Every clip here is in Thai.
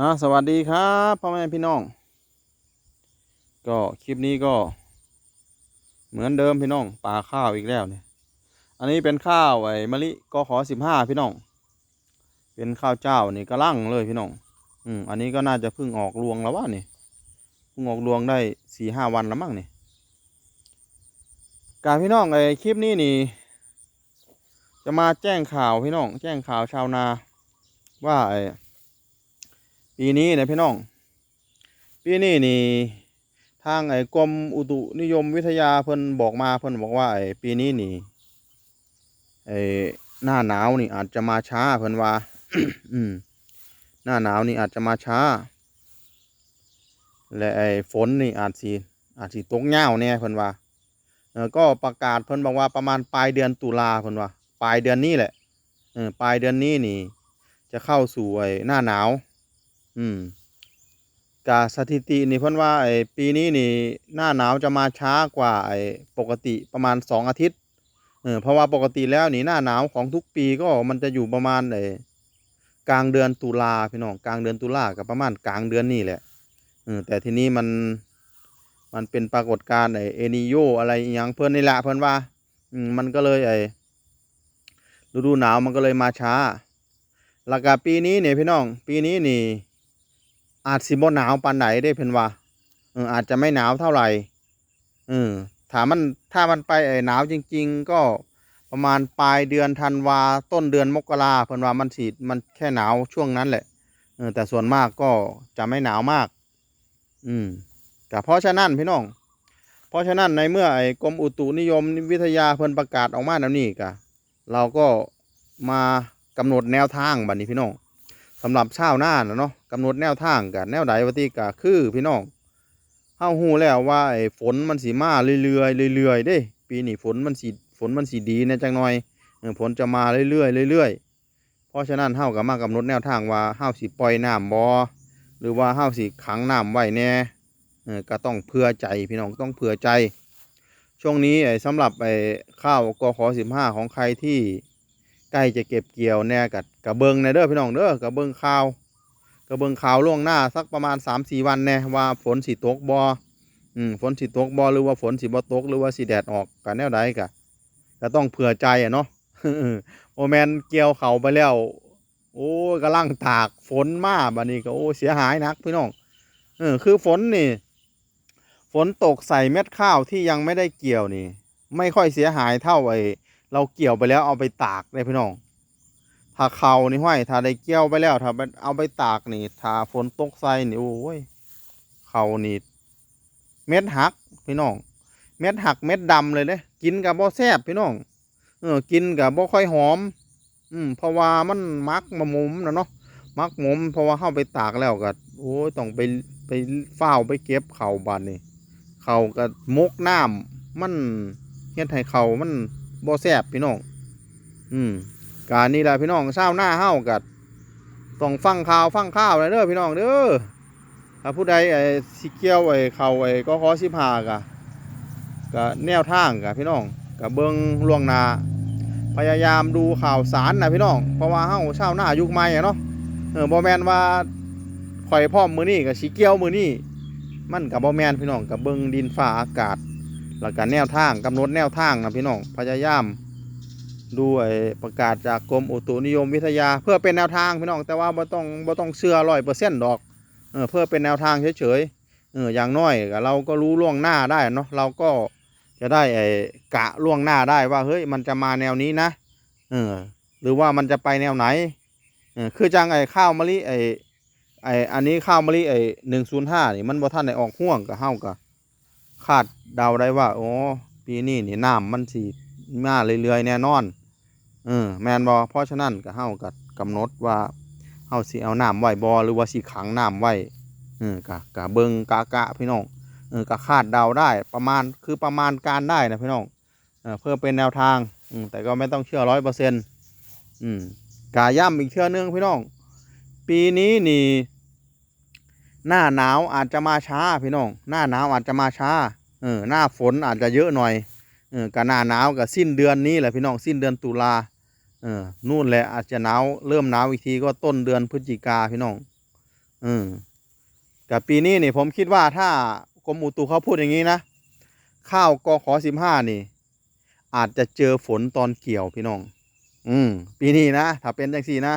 อ่าสวัสดีครับพ่อแม่พี่น้อง ก็คลิปนี้ก็ เหมือนเดิมพี่น้องปลาข้าวอีกแล้วเนี่ย อันนี้เป็นข้าวไอ้มะลิก็ขอสิบห้าพี่น้อง เป็นข้าวเจ้านี่กระลังเลยพี่น้อง อืมอันนี้ก็น่าจะเพิ่งออกรวงแล้ววะนี่เพิ่งออกรวงได้สี่ห้าวันแล้วมั้งนี่การพี่น้องไอ้คลิปนี้นี่ จะมาแจ้งข่าวพี่น้อง แจ้งข่าวชาวนาว่าไอ้ ปีนี้นะพี่น้อง ปีนี้นี่ทางไอ้กรมอุตุนิยมวิทยาเพิ่นบอกมาเพิ่นบอกว่าไอ้ปีนี้นี่ไอ้หน้าหนาวนี่อาจจะมาช้าเพิ่นว่า อืม หน้าหนาวนี่อาจจะมาช้า และไอ้ฝนนี่อาจสิอาจสิตกยาวแน่เพิ่นว่าเออก็ประกาศเพิ่นบอกว่าประมาณปลายเดือนตุลาเพิ่นว่า ปลายเดือนนี้แหละเออปลายเดือนนี้นี่ จะเข้าสู่ไอ้หน้าหนาว อืมกาสถิตินี่เพิ่นว่าไอ้ปีนี้นี่หน้าหนาวจะมาช้ากว่าไอ้ปกติประมาณสองอาทิตย์เออเพราะว่าปกติแล้วนี่หน้าหนาวของทุกปีก็มันจะอยู่ประมาณไอ้กลางเดือนตุลาพี่น้องกลางเดือนตุลากับประมาณกลางเดือนนี่แหละเออแต่ทีนี้มันมันเป็นปรากฏการณ์ไอ้เอนิโยอะไรอย่างเพิ่อนนี่แหละเพิ่อนว่าอืมมันก็เลยไอ้ฤดูหนาวมันก็เลยมาช้าแล้วก็ปีนี้เนี่ยพี่น้อง ปีนี้นี่ อาจสิบ่หนาวปานไหนได้เพิ่นว่าเอออาจจะไม่หนาวเท่าไหร่เออถามมันถ้ามันไปไอหนาวจริง ๆ ก็ประมาณปลายเดือนธันวาต้นเดือนมกราเพิ่นว่ามันสิมันแค่หนาวช่วงนั้นแหละเออแต่ส่วนมากก็จะไม่หนาวมาก อืมก็เพราะฉะนั้นพี่น้อง เพราะฉะนั้นในเมื่อไอ้กรมอุตุนิยมวิทยาเพิ่นประกาศออกมาแล้วนี่ก็เราก็มากำหนดแนวทางบัดนี้พี่น้องสำหรับชาวนานะเนาะ กำหนดแนวทางกันแนวใดวัติกะคือพี่น้องเฮาฮู้แล้วว่าไอ้ฝนมันสิมาเรื่อยๆเรื่อยๆเด้ ปีนี้ฝนมันสิฝนมันสิดีแนะจังหน่อยฝนจะมาเรื่อยๆเรื่อยๆเพราะฉะนั้นเฮาก็มากำหนดแนวทางว่าเฮาสิปล่อยน้ำบ่หรือว่าเฮาสิขังน้ำไว้แน่เออก็ต้องเผื่อใจพี่น้องต้องเผื่อใจ ช่วงนี้ไอ้สำหรับไอ้ข้าวกข15ของใครที่ใกล้จะเก็บเกี่ยวแน่กับกระเบิงในเด้อพี่น้องเด้อกระเบิงข่าว กระเบิงข่าวล่วงหน้าสักประมาณ3าสี่วันแน่ว่าฝนสิตกบออืมฝนสิตกบอหรือว่าฝนสิบ่ตก หรือว่าสิแดดออกกันแนวใดกะก็ต้องเผื่อใจอะเนาะโอแมนเกี่ยวเขาไปแล้ว โอ้ยกำลังตากฝนมาบัดนี้ก็โอ้เสียหายนักพี่น้องเออคือฝนนี่ ฝนตกใส่เม็ดข้าวที่ยังไม่ได้เกี่ยวนี่ ไม่ค่อยเสียหายเท่าไอ้เราเกี่ยวไปแล้วเอาไปตากเลยพี่น้อง ถ้าเขานี่ห้อยถ้าได้เกี่ยวไปแล้วถ้าเอาไปตากนี่ถ้าฝนตกใส่นี่โอ้ยเขานี่เม็ดหักพี่น้อง เม็ดหักเม็ดดำเลยเด้กินกับบ่แซ่บพี่น้อง เออ กินกับบ่ค่อยหอม อืมเพราะว่ามันมักมามุมนะเนาะมักหมมเพราะว่าเข้าไปตากแล้วก็โอ้ยต้องไปไปเฝ้าไปเก็บเข่าบานนี่เข่าก็มกน้ำมันเฮ็ดให้เข่ามันบ่แซ่บพี่น้อง อืม การนี่แหละพี่น้องเช้าวหน้าเฮากัดต้องฟังข่าวฟังข่าวเลยเด้อพี่น้องเด้อถ้าผู้ใดไอ้สิเกี่ยวไอ้เข่าไอ้ก็ขอสิพากะก็แนวทางกะพี่น้องกะเบิ่งล่วงหน้าพยายามดูข่าวสารนะพี่น้องเพราะว่าเฮาชาวหน้ายุคใหม่เนาะเออบ่แมนว่าข่อยพร้อมมือนี้ก็สิเกี่ยวมือนี้มันก็บ่แมนพี่น้องก็เบิ่งดินฟ้าอากาศแล้วก็แนวทางกำหนดแนวทางนะพี่น้องพยายาม ดูไอ้ประกาศจากกรมอุตุนิยมวิทยา เพื่อเป็นแนวทางพี่น้องแต่ว่าบ่ต้องบ่ต้องเชื่อร้อยเปอร์เซ็นต์ดอกเออเพื่อเป็นแนวทางเฉยๆเอออย่างน้อยเราก็รู้ล่วงหน้าได้เนาะเราก็จะได้ไอ้กะล่วงหน้าได้ว่าเฮ้ยมันจะมาแนวนี้นะเออหรือว่ามันจะไปแนวไหนเออคือจังไอ้ข้าวมะลิไอ้ไอ้อันนี้ข้าวมะลิไอ้หนึ่งศูนย์ห้านี่มันบ่ทันได้ออกห่วงกับเฮากับคาดเดาได้ว่าโอ้ปีนี้นี่น้ำมันสิมาเรื่อยๆแน่นอน เออแมนบอเพราะฉะนั้นก็เฮาก็กำหนดว่าเฮาสิเอาน้ำไว้บอหรือว่าสิขังน้ำไว้เออกะกะเบิงกะกะพี่น้องเออกะคาดเดาได้ประมาณคือประมาณการได้นะพี่น้องเออเพื่อเป็นแนวทางอืมแต่ก็ไม่ต้องเชื่อร้อยเปอร์เซ็นต์อืมกาย่ำอีกเชื่อเนึงพี่น้อง ปีนี้นี่หน้าหนาวอาจจะมาช้าพี่น้อง หน้าหนาวอาจจะมาช้าเออหน้าฝนอาจจะเยอะหน่อยเออกับหน้าหนาวกับสิ้นเดือนนี้แหละพี่น้องสิ้นเดือนตุลา เออนู่นแหละอาจจะหนาวเริ่มหนาวอีกทีก็ต้นเดือนพฤศจิกาพี่น้องอืมกับปีนี้นี่ผมคิดว่าถ้ากรมอุตุเขาพูดอย่างนี้นะ ข้าวกขอสิบห้านี่ อาจจะเจอฝนตอนเกี่ยวพี่น้อง อืมปีนี้นะถ้าเป็นจังสี่นะ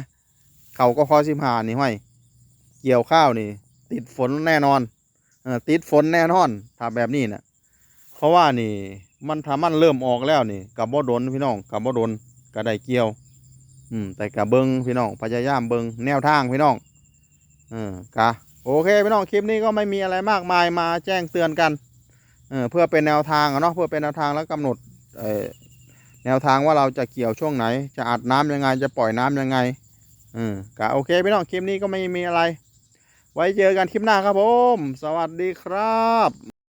เขาก็ขอสิบห้านี่ห้อยเกี่ยวข้าวนี่ ติดฝนแน่นอนเออติดฝนแน่นอนถ้าแบบนี้นะเพราะว่านี่ มันถ้ามันเริ่มออกแล้วนี่ กับบ่โดนพี่น้องกับบ่โดน ก็ได้เกี่ยว อืมแต่กับเบิงพี่น้องพยายามเบิงแนวทางพี่น้องเออกะโอเคพี่น้องคลิปนี้ก็ไม่มีอะไรมากมายมาแจ้งเตือนกันเออเพื่อเป็นแนวทางเนาะเพื่อเป็นแนวทางแล้วกำหนดเออแนวทางว่าเราจะเกี่ยวช่วงไหน จะอัดน้ำยังไงจะปล่อยน้ำยังไงเออกะโอเคพี่น้องคลิปนี้ก็ไม่มีอะไร ไว้เจอกันคลิปหน้าครับผม สวัสดีครับ